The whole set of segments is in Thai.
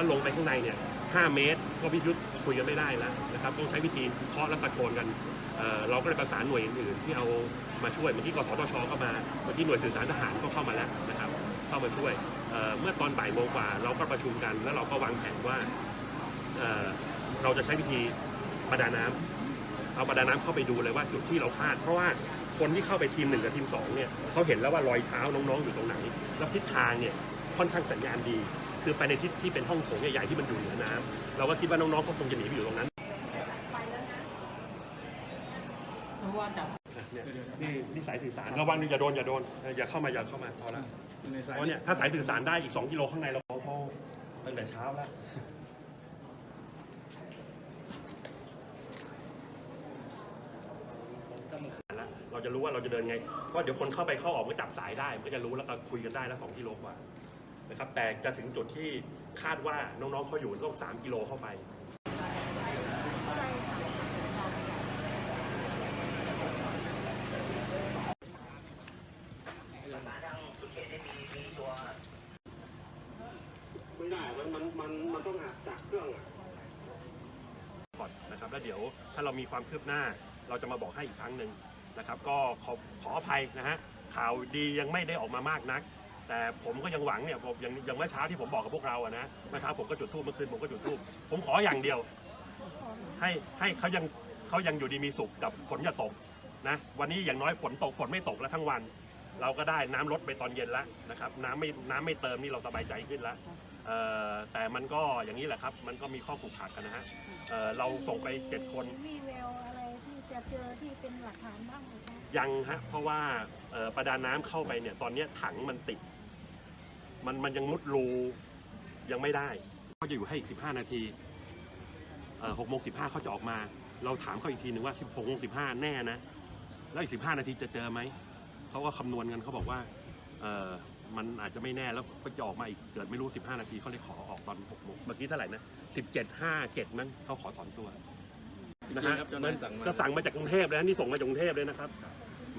าลงไปข้างในเนี่ย 5 เมตร ก็พิยุทธ์คุยกันไม่ได้แล้วนะครับ ต้องใช้วิธีเคาะและตะโกนกันเเราก็เลยประสานหน่วยอื่นๆที่เอามาช่วยเมื่อกี้กสทชก็มาเมื่อกี้หน่วยสื่อสารทหารก็เข้ามาแล้วนะครับ เข้ามาช่วยเเมื่อตอนบ่ายโมงกว่าเราก็ประชุมกัน แล้วเราก็วางแผนว่าเเราจะใช้วิธีประดาน้ำเอาประดาน้ำเข้าไปดูเลยว่าจุดที่เราคาด เพราะว่าคนที่เข้าไปทีมหนึ่งกับทีมสองเนี่ยเขาเห็นแล้วว่ารอยเท้าน้องๆอยู่ตรงไหน แล้วทิศทางเนี่ยค่อนข้างสัญญาณดี คือไปในทิศที่เป็นห้องโถงใหญ่ๆที่มันอยู่เหนือน้ำเราก็คิดว่าน้องๆเขาคงจะหนีไปอยู่ตรงนั้นเพราะว่าจับเนี่ยนี่นี่สายสื่อสารระวังนี่อย่าโดนอย่าโดนเอออย่าเข้ามาอย่าเข้ามาพอละในสายเพราะเนี่ยถ้าสายสื่อสารได้อีก 2 กิโลข้างในเราเขาเขาตั้งแต่เช้าแล้วแล้วเราจะรู้ว่าเราจะเดินไงเพราะเดี๋ยวคนเข้าไปเข้าออกมันก็จับสายได้มันก็จะรู้แล้วก็คุยกันได้แล้ว2กิโลกว่า นะครับแต่จะถึงจุดที่คาดว่าน้องๆเขาอยู่ต้อง3กิโลเข้าไปไม่ได้ มัน มัน มัน มันต้องหาจากเครื่องอะก่อนนะครับ แล้วเดี๋ยวถ้าเรามีความคืบหน้า เราจะมาบอกให้อีกครั้งหนึ่งนะครับ ก็ขอขออภัยนะฮะ ข่าวดียังไม่ได้ออกมามากนัก แต่ผมก็ยังหวังเนี่ยผมอย่างอย่างเมื่อเช้าที่ผมบอกกับพวกเราอะนะเมื่อเช้าผมก็จุดทูบเมื่อคืนผมก็จุดทูบผมขออย่างเดียว ให้ให้เขายังเขายังอยู่ดีมีสุขกับฝนอย่าตกนะวันนี้อย่างน้อยฝนตกฝนไม่ตกแล้วทั้งวัน เราก็ได้น้ำลดไปตอนเย็นแล้วนะครับน้ำไม่น้ำไม่เติมนี่เราสบายใจขึ้นแล้วเอ่อแต่มันก็อย่างนี้แหละครับ มันก็มีข้อผูกขาดกันนะฮะเอ่อเราส่งไปเจ็ดคน มีแววอะไรที่จะเจอที่เป็นหลักฐานบ้างไหมคะ ยังฮะเพราะว่าเอ่อประดาน้ำเข้าไปเนี่ยตอนเนี้ยถังมันติด มันมันยังมุดรูยังไม่ได้เขาจะอยู่ให้อีก 15 นาทีเอ่อหกโมงสิบห้าเขาจะออกมา เราถามเขาอีกทีหนึ่งว่า16โมงสิบห้าแน่นะ แล้วอีก15นาทีจะเจอไหม เขาก็คำนวณกันเขาบอกว่าเออมันอาจจะไม่แน่แล้วก็จะออกมาอีกเกิดไม่รู้15นาทีเขาเลยขอออกตอน6โมงเมื่อกี้เท่าไหร่นะ17 5 7มั้งเขาขอถอนตัวนะฮะครับเจ้านายสั่งมาก็สั่งมาจากกรุงเทพเลยนะนี่ส่งมาจากกรุงเทพเลยนะครับ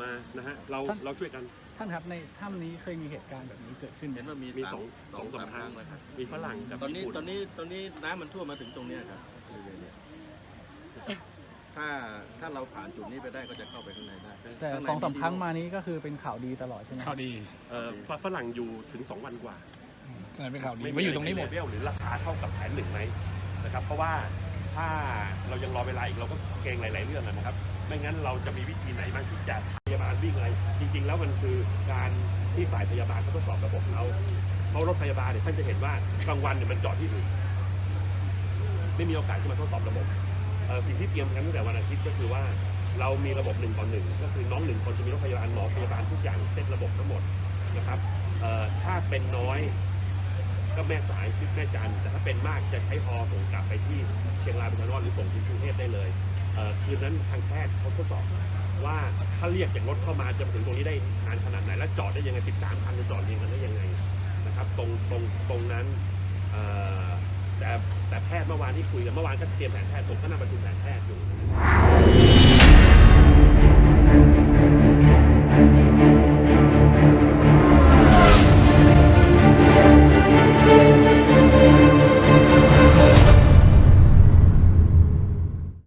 มานะฮะเราท่านเราช่วยกัน ท่านครับในถ้ำนี้เคยมีเหตุการณ์แบบนี้เกิดขึ้นไหมเห็นว่ามีมีสามสองสองสามครั้งเลยครับมีฝรั่งกับตอนนี้ญี่ปุ่นตอนนี้ตอนนี้น้ำมันท่วมมาถึงตรงเนี้ยครับถ้าถ้าเราผ่านจุดนี้ไปได้ก็จะเข้าไปข้างในได้แต่ข้ในสองสามครั้งมานี้ก็คือเป็นข่าวดีตลอดใช่ไหมข่าวดีเอ่อฝฝรั่งอยู่ถึง2วันกว่านั่นเป็นข่าวดีไม่อยู่ตรงนี้หมด เลเวลหรือราคาเท่ากับแผนหนึ่งไหมนะครับเพราะว่า ถ้าเรายังรอเวลาอีกเราก็เกรงหลาย ๆ เรื่องนะครับ ไม่งั้นเราจะมีวิธีไหนบ้างที่จะพยาบาลวิ่งอะไร จริง ๆ แล้วมันคือการที่ฝ่ายพยาบาลเขาทดสอบระบบเราเพราะรถพยาบาลเนี่ยท่านจะเห็นว่ากลางวันเนี่ยมันจอดที่อื่นไม่มีโอกาสที่มาทดสอบระบบเอ่อสิ่งที่เตรียมกันตั้งแต่วันอาทิตย์ก็คือว่าเรามีระบบหนึ่งต่อหนึ่งก็คือน้องหนึ่งคนจะมีรถพยาบาลหมอพยาบาลทุกอย่างเซตระบบทั้งหมดนะครับถ้าเป็นน้อย ก็แม่สายแม่จันแต่ถ้าเป็นมากจะใช้ฮอส่งกลับไปที่เชียงรายเป็นนอนหรือส่งถึงกรุงเทพได้เลยเคืนนั้นทางแพทย์เขาทดสอบว่าถ้าเรียกจากรถเข้ามาจะมาถึงตรงนี้ได้นานขนาดไหนและจอดได้ยังไง 13 คันจะจอดเรียงกันได้ยังไงนะครับตรงตรงตรงนั้นแต่แต่แพทย์เมื่อวานที่คุยกันเมื่อวานก็เตรียมแผนแพทย์ผมก็นั่งประชุมแผนแพทย์อยู่